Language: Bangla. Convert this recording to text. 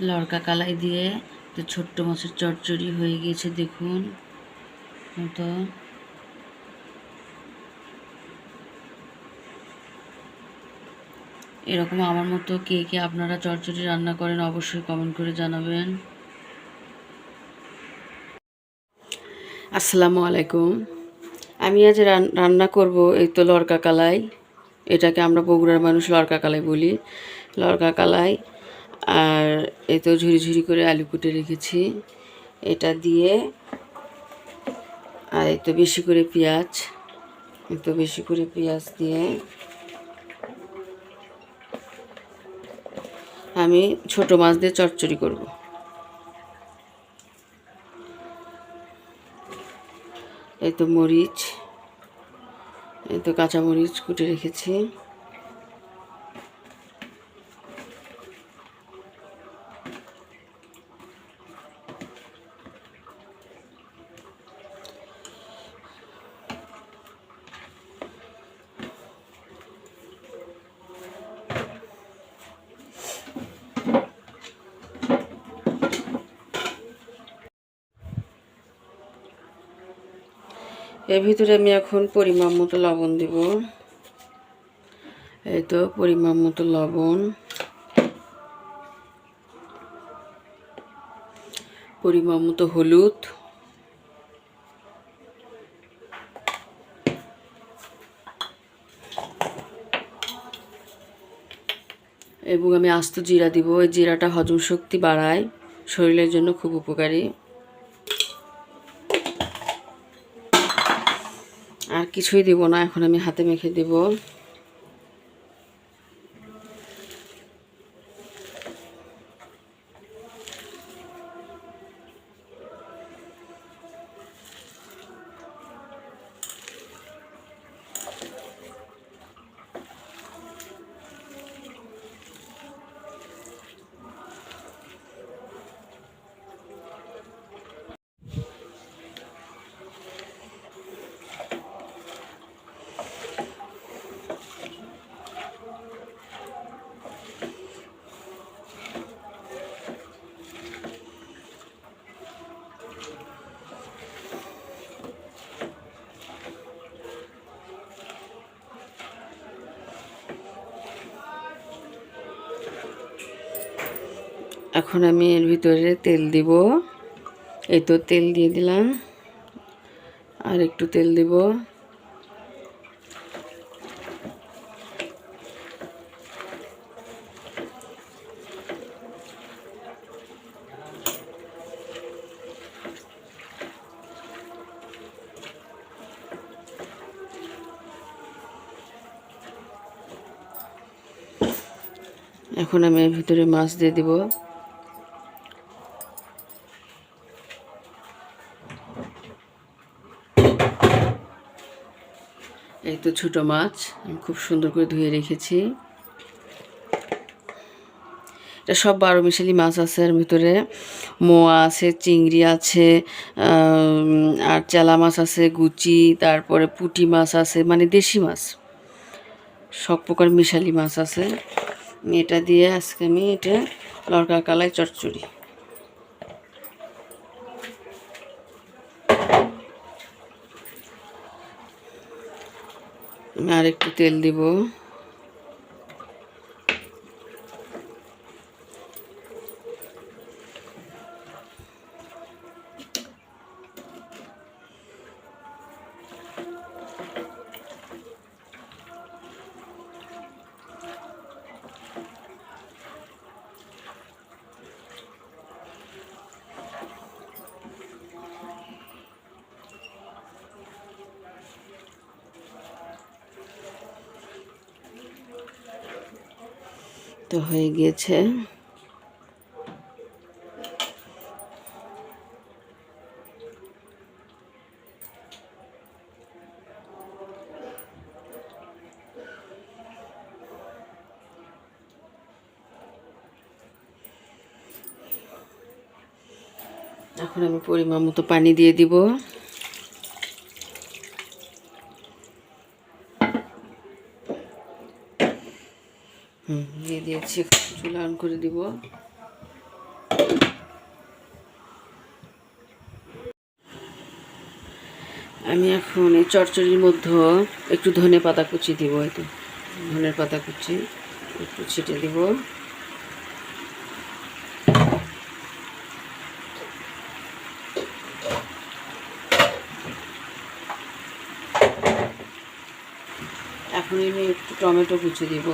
লড়কা কালাই দিয়ে তো ছোট্ট মাছের চচ্চড়ি হয়ে গিয়েছে, দেখুন। তো এরকম আমার মতো কে কে আপনারা চচ্চড়ি রান্না করেন অবশ্যই কমেন্ট করে জানাবেন। আসসালামু আলাইকুম। আমি আজ রান- রান্না করব এই তো লড়কা কালাই। এটাকে আমরা বগুড়ার মানুষ লড়কা কালাই বলি। লড়কা কালাই আর এই তো ঝুরি ঝুরি করে আলু কুটে রেখেছি। এটা দিয়ে আর এই তো বেশি করে পেঁয়াজ এই তো বেশি করে পেঁয়াজ দিয়ে আমি ছোট মাছ দিয়ে চচ্চড়ি করব। এই তো মরিচ এই তো কাঁচা মরিচ কুটে রেখেছি। এর ভিতরে আমি এখন পরিমাণ মতো লবণ দিব। এই তো পরিমাণ মতো লবণ। পরিমাণ মতো হলুদ। এবং আমি আস্ত জিরা দিব। এই জিরাটা হজম শক্তি বাড়ায়, শরীরের জন্য খুব উপকারী। আর কিছুই দিব না এখন আমি হাতে মেখে দেব। এখন আমি এর ভিতরে তেল দিব। এই তো তেল দিয়ে দিলাম। আর একটু তেল দিব। এখন আমি এর ভিতরে মাছ দিয়ে দিব। তো ছোটো মাছ, আমি খুব সুন্দর করে ধুয়ে রেখেছি। এটা সব বারো মিশালি মাছ আছে এর ভিতরে। মোয়া আছে, চিংড়ি আছে আর চেলা মাছ আছে, গুচি, তারপরে পুটি মাছ আছে মানে দেশি মাছ। সব প্রকার মিশালি মাছ আছে। এটা দিয়ে আজকে আমি এটা লড়কা কালাই চচ্চড়ি। আর একটু তেল দিব। তো হয়ে গিয়েছে। এখন আমি পরিমাণ মতো পানি দিয়ে দিব। দিয়েছি চুলা অন করে দিব। আমি এখন এই চটচড়ির মধ্যে একটু ধনে পাতা কুচি দিব এতে ধনের পাতা কুচি একটু ছিটে দিব। এখন আমি একটু টমেটো কুচি দিব।